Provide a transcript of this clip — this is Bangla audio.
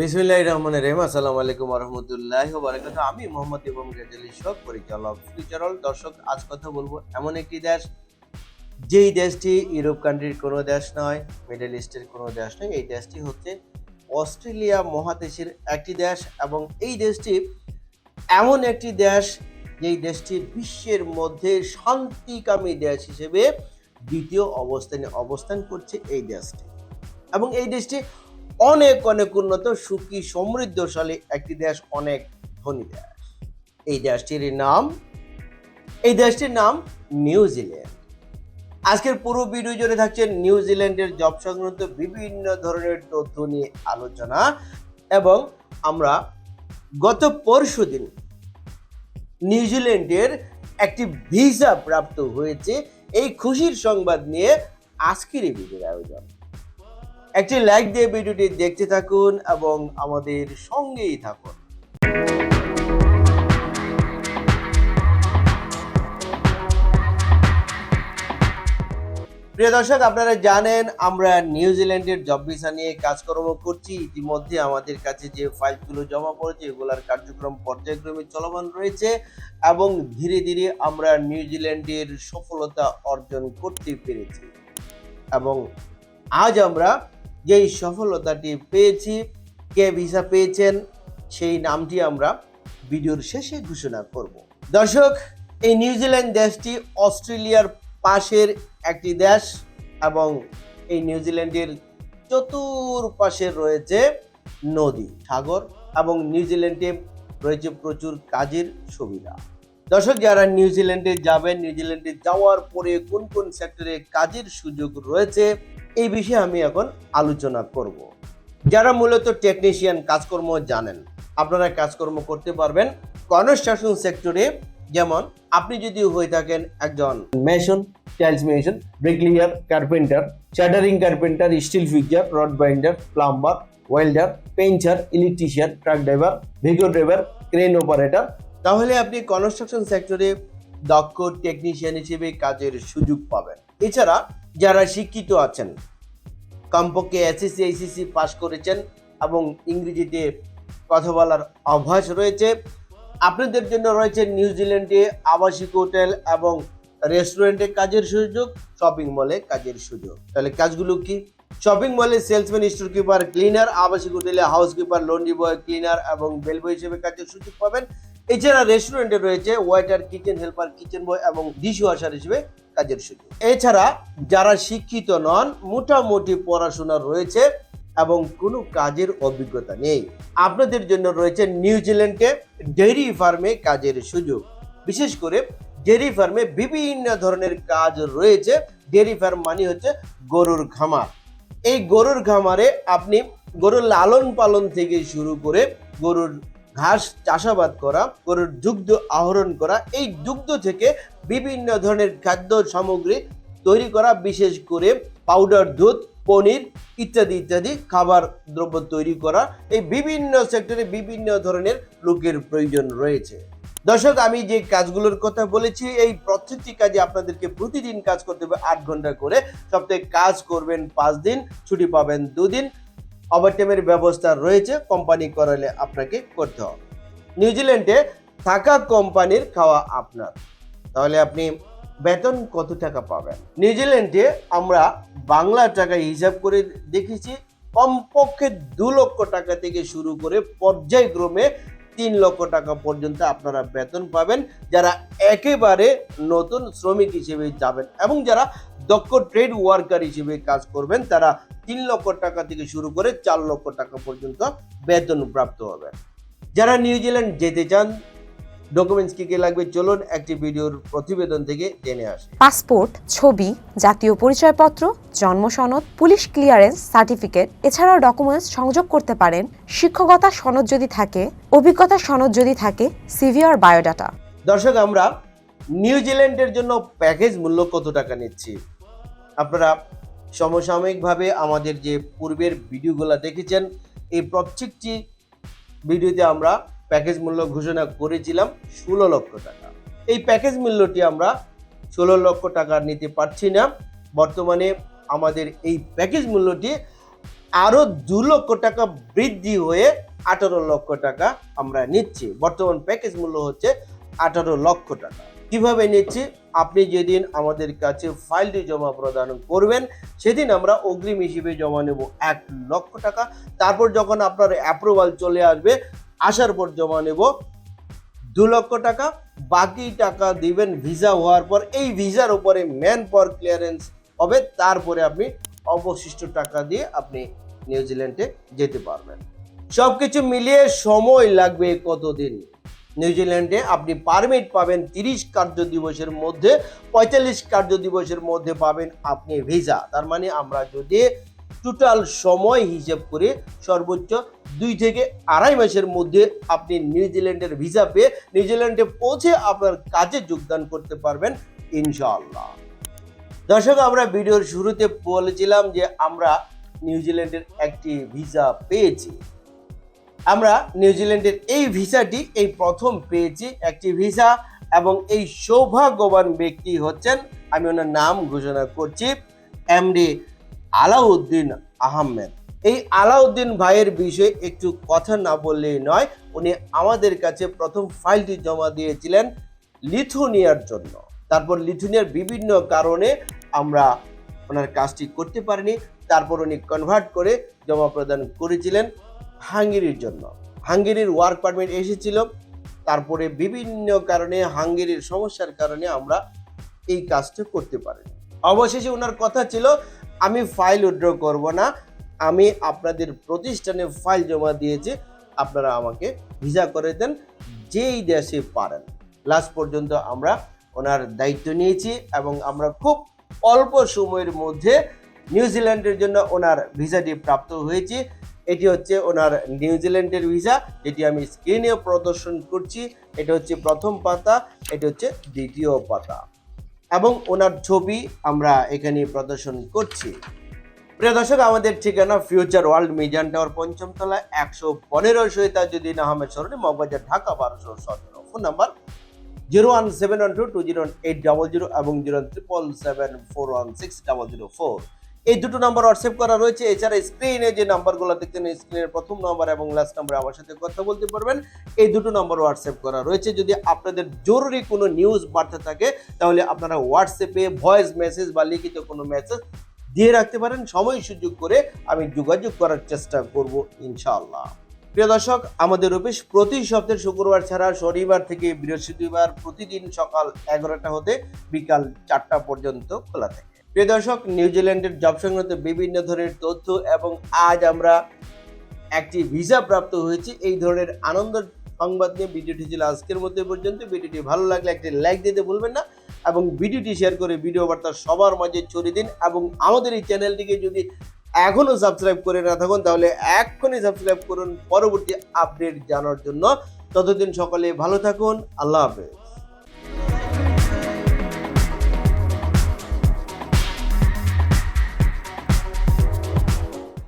বিসমিল্লাহ রহমান রহিম। আসসালামু আলাইকুম রহমতুল্লাহ বারাকাতু আমি মোহাম্মদ ইমাম রেজালি শোক পরিচালক ফিউচারল দর্শক, আজ কথা বলব এমন একটি দেশ, যেই দেশটি ইউরোপ কান্ট্রির কোনো দেশ নয় মিডল ইস্টের কোনো দেশ নয়, এই দেশটি হচ্ছে অস্ট্রেলিয়া মহাদেশের একটি দেশ এবং এই দেশটি এমন একটি দেশ, যেই দেশটি বিশ্বের মধ্যে শান্তিকামী দেশ হিসেবে দ্বিতীয় অবস্থানে অবস্থান করছে এই দেশটি। এবং এই দেশটি অনেক অনেক উন্নত, সুখী, সমৃদ্ধশালী একটি দেশ, অনেক ধনী দেশ। এই দেশটির নাম, এই দেশটির নাম নিউজিল্যান্ড আজকের পুরো ভিডিও জুড়ে থাকছে নিউজিল্যান্ডের জব সংক্রান্ত বিভিন্ন ধরনের তথ্য নিয়ে আলোচনা এবং আমরা গত পরশু দিন নিউজিল্যান্ডের একটি ভিসা প্রাপ্ত হয়েছে। এই খুশির সংবাদ নিয়ে আজকের এই ভিডিওর আয়োজন। একটি লাইক দিয়ে ভিডিওটি দেখতে থাকুন এবং আমাদের সঙ্গেই থাকুন। প্রিয় দর্শক, আপনারা জানেন, আমরা নিউজিল্যান্ডের জব ভিসা নিয়ে কাজকর্ম করছি। ইতিমধ্যে আমাদের কাছে যে ফাইলগুলো জমা পড়েছে, এগুলার কার্যক্রম পর্যায়ক্রমে চলমান রয়েছে এবং ধীরে ধীরে আমরা নিউজিল্যান্ডের সফলতা অর্জন করতে পেরেছি। এবং আজ আমরা যেই সফলতাটি পেয়েছি, কে ভিসা পেয়েছেন, সেই নামটি আমরা ভিডিওর শেষে ঘোষণা করব। দর্শক, এই নিউজিল্যান্ড দেশটি অস্ট্রেলিয়ার পাশের একটি দেশ এবং এই নিউজিল্যান্ডের চতুর্পাশে রয়েছে নদী, সাগর এবং নিউজিল্যান্ডে রয়েছে প্রচুর কাজের সুবিধা। দর্শক, যারা নিউজিল্যান্ডে যাবেন নিউজিল্যান্ডে যাওয়ার পরে কোন কোন সেক্টরে কাজের সুযোগ রয়েছে এই বিষয়ে আমি এখন আলোচনা করব। যারা মূলত টেকনিশিয়ান কাজকর্ম জানেন, আপনারা কাজকর্ম করতে পারবেন কনস্ট্রাকশন সেক্টরে যেমন, আপনি যদি হয়ে থাকেন একজন mason tiles mason bricklayer carpenter shuttering carpenter steel fixer rod binder plumber welder painter electrician truck driver video driver crane operator তাহলে আপনি কনস্ট্রাকশন সেক্টরে দক্ষ টেকনিশিয়ান হিসেবে কাজের সুযোগ পাবেন। এছাড়া যারা শিক্ষিত আছেন কমপক্ষে এসএসসি এইচএসসি পাস করেছেন এবং ইংরেজিতে কথা বলার অভ্যাস রয়েছে। আপনাদের জন্য রয়েছে নিউজিল্যান্ডে আবাসিক হোটেল এবং রেস্টুরেন্টে কাজের সুযোগ, শপিং মলে কাজের সুযোগ। তাহলে কাজগুলো কি? শপিং মলে সেলসম্যান স্টোর কিপার ক্লিনার, আবাসিক হোটেলে house keeper laundry boy, cleaner এবং বেলবয় হিসেবে কাজের সুযোগ পাবেন। এছাড়া রেস্টুরেন্টে রয়েছে waiter kitchen helper kitchen boy এবং ডিশ ওয়াশার হিসেবে কাজের সুযোগ। এছাড়া যারা শিক্ষিত নন, মোটামুটি পড়াশোনা রয়েছে এবং কোনো কাজের অভিজ্ঞতা নেই। আপনাদের জন্য রয়েছে নিউজিল্যান্ডে ডেইরি ফার্মে কাজের সুযোগ। বিশেষ করে ডেইরি ফার্মে বিভিন্ন ধরনের কাজ রয়েছে। ডেইরি ফার্ম মানে হচ্ছে গরুর খামার। এই গরুর খামারে আপনি গরুর লালন পালন থেকে শুরু করে গরুর ঘাস চাষাবাদ করা, গরুর দুগ্ধ আহরণ করা, এই দুগ্ধ থেকে বিভিন্ন ধরনের খাদ্য সামগ্রী তৈরি করা, বিশেষ করে পাউডার দুধ, পনির ইত্যাদি ইত্যাদি খাবার দ্রব্য তৈরি করা, এই বিভিন্ন সেক্টরে বিভিন্ন ধরনের লোকের প্রয়োজন রয়েছে। দর্শক, আমি যে কাজগুলোর কথা বলেছি, এই প্রত্যেকটি কাজে আপনাদেরকে প্রতিদিন কাজ করতে হবে আট ঘণ্টা করে। সপ্তাহে কাজ করবেন পাঁচ দিন, ছুটি পাবেন দুদিন ওভারটাইমের ব্যবস্থা রয়েছে কোম্পানি করালে আপনাকে করতে হবে। নিউজিল্যান্ডে থাকা কোম্পানির খাওয়া আপনার। তাহলে আপনি বেতন কত টাকা পাবেন? নিউজিল্যান্ডে আমরা বাংলা টাকা হিসাব করে দেখেছি, কমপক্ষে দু লক্ষ টাকা থেকে শুরু করে পর্যায়ক্রমে তিন লক্ষ টাকা পর্যন্ত আপনারা বেতন পাবেন, যারা একেবারে নতুন শ্রমিক হিসেবে যাবেন এবং যারা দক্ষ ট্রেড ওয়ার্কার হিসেবে কাজ করবেন, তারা তিন লক্ষ টাকা থেকে শুরু করে চার লক্ষ টাকা পর্যন্ত বেতন প্রাপ্ত হবেন যারা নিউজিল্যান্ড যেতে চান ডকুমেন্টস কি কি লাগবে চলুন একটি ভিডিওর প্রতিবেদন থেকে জেনে আসি। পাসপোর্ট ছবি জাতীয় পরিচয়পত্র জন্ম সনদ পুলিশ ক্লিয়ারেন্স সার্টিফিকেট এছাড়াও ডকুমেন্টস সংযোগ করতে পারেন। শিক্ষকতা সনদ যদি থাকে অভিজ্ঞতা সনদ যদি থাকে সিভি আর বায়োডাটা দর্শক আমরা নিউজিল্যান্ডের জন্য প্যাকেজ মূল্য কত টাকা নিচ্ছি? আপনারা সমসাময়িকভাবে আমাদের যে পূর্বের ভিডিওগুলো দেখেছেন, এই প্রত্যেকটি ভিডিওতে আমরা প্যাকেজ মূল্য ঘোষণা করেছিলাম ষোলো লক্ষ টাকা। এই প্যাকেজ মূল্যটি আমরা ষোলো লক্ষ টাকা নিতে পারছি না। বর্তমানে আমাদের এই প্যাকেজ মূল্যটি আরও দু লক্ষ টাকা বৃদ্ধি হয়ে আঠারো লক্ষ টাকা আমরা নিচ্ছি। বর্তমান প্যাকেজ মূল্য হচ্ছে আঠারো লক্ষ টাকা। কীভাবে নিচ্ছি? আপনি যেদিন আমাদের কাছে ফাইলটি জমা প্রদান করবেন, সেদিন আমরা অগ্রিম হিসেবে জমা নেব এক লক্ষ টাকা। তারপর যখন আপনার অ্যাপ্রুভাল চলে আসবে, আসার পর জমা নেব দু লক্ষ টাকা। বাকি টাকা দিবেন ভিসা হওয়ার পর, এই ভিসার উপরে ম্যান পাওয়ার ক্লিয়ারেন্স হবে। তারপরে আপনি অবশিষ্ট টাকা দিয়ে আপনি নিউজিল্যান্ডে যেতে পারবেন। সব কিছু মিলিয়ে সময় লাগবে কতদিন? নিউজিল্যান্ডে আপনি পারমিট পাবেন তিরিশ কার্য দিবসের মধ্যে, পঁয়তাল্লিশ কার্য দিবসের মধ্যে পাবেন আপনি ভিসা। তার মানে আমরা যদি টোটাল সময় হিসেব করে সর্বোচ্চ দুই থেকে আড়াই মাসের মধ্যে আপনি নিউজিল্যান্ডের ভিসা পেয়ে নিউজিল্যান্ডে পৌঁছে আপনার কাজে যোগদান করতে পারবেন, ইনশাআল্লাহ। দর্শক, আমরা ভিডিওর শুরুতে বলেছিলাম যে আমরা নিউজিল্যান্ডের একটি ভিসা পেয়েছি। আমরা নিউজিল্যান্ডের এই ভিসাটি, এই প্রথম পেয়েছি একটি ভিসা এবং এই সৌভাগ্যবান ব্যক্তি হচ্ছেন, আমি ওনার নাম ঘোষণা করছি, এমডি আলাউদ্দিন আহমেদ। এই আলাউদ্দিন ভাইয়ের বিষয়ে একটু কথা না বললেই নয়, উনি আমাদের কাছে প্রথম ফাইলটি জমা দিয়েছিলেন লিথুনিয়ার জন্য। তারপর লিথুনিয়ার বিভিন্ন কারণে আমরা ওনার কাজটি করতে পারিনি, তারপর উনি কনভার্ট করে জমা প্রদান করেছিলেন। হাঙ্গেরির জন্য। হাঙ্গেরির ওয়ার্ক পারমিট এসেছিল, তারপরে বিভিন্ন কারণে হাঙ্গেরির সমস্যার কারণে আমরা এই কাজটা করতে পারি অবশেষে ওনার কথা ছিল, আমি ফাইল উইড্র করব না, আমি আপনাদের প্রতিষ্ঠানে ফাইল জমা দিয়েছি, আপনারা আমাকে ভিসা করে দেন, যেই দেশে পারেন। লাস্ট পর্যন্ত আমরা ওনার দায়িত্ব নিয়েছি এবং আমরা খুব অল্প সময়ের মধ্যে নিউজিল্যান্ডের জন্য ওনার ভিসাটি প্রাপ্ত হয়েছে। এটি হচ্ছে ওনার নিউজিল্যান্ডের ভিসা, যেটি আমি স্ক্রিনে প্রদর্শন করছি। এটা হচ্ছে প্রথম পাতা, এটা হচ্ছে দ্বিতীয় পাতা। এবং ওনার ছবি আমরা এখানে প্রদর্শন করছি। প্রিয় দর্শক, আমাদের ঠিকানা ফিউচার ওয়ার্ল্ড মিজান টাওয়ার পঞ্চম তলা একশো পনেরো শহীদাজুদ্দিন আহমেদ সরণি, মগবাজার, ঢাকা, বারোশো সতেরো। Phone number zero one seven one two two zero eight, double zero, এবং zero triple seven four one six, double zero four. এই দুটো নাম্বার হোয়াটসঅ্যাপ করা রয়েছে। এছাড়া স্ক্রিনে যে নাম্বারগুলো দেখতেন স্ক্রিনের প্রথম নাম্বার এবং লাস্ট নাম্বার আমার সাথে কথা বলতে পারবেন। এই দুটো নাম্বার হোয়াটসঅ্যাপ করা রয়েছে। যদি আপনাদের জরুরি কোনো নিউজ বার্তা থাকে, তাহলে আপনারা হোয়াটসঅ্যাপে ভয়েস মেসেজ বা লিখিত কোনো মেসেজ দিয়ে রাখতে পারেন। সময় সুযোগ করে আমি যোগাযোগ করার চেষ্টা করব ইনশাআল্লাহ। প্রিয় দর্শক, আমাদের অফিস প্রতি সপ্তাহে শুক্রবার ছাড়া শনিবার থেকে বৃহস্পতিবার প্রতিদিন সকাল এগারোটা হতে বিকাল চারটা পর্যন্ত খোলা থাকে। প্রিয় দর্শক নিউজিল্যান্ডের জব সংক্রান্ত বিভিন্ন ধরনের তথ্য এবং আজ আমরা একটি ভিসা প্রাপ্ত হয়েছে। এই ধরনের আনন্দ সংবাদ নিয়ে ভিডিওটি ছিল আজকের মধ্যে পর্যন্ত। ভিডিওটি ভালো লাগলে একটি লাইক দিতে ভুলবেন না এবং ভিডিওটি শেয়ার করে ভিডিও বার্তা সবার মাঝে ছড়িয়ে দিন এবং আমাদের এই চ্যানেলটিকে যদি এখনও সাবস্ক্রাইব করে না থাকুন, তাহলে এক্ষুনি সাবস্ক্রাইব করুন। পরবর্তী আপডেট জানার জন্য ততদিন সকলে ভালো থাকুন। আল্লাহ হাফেজ।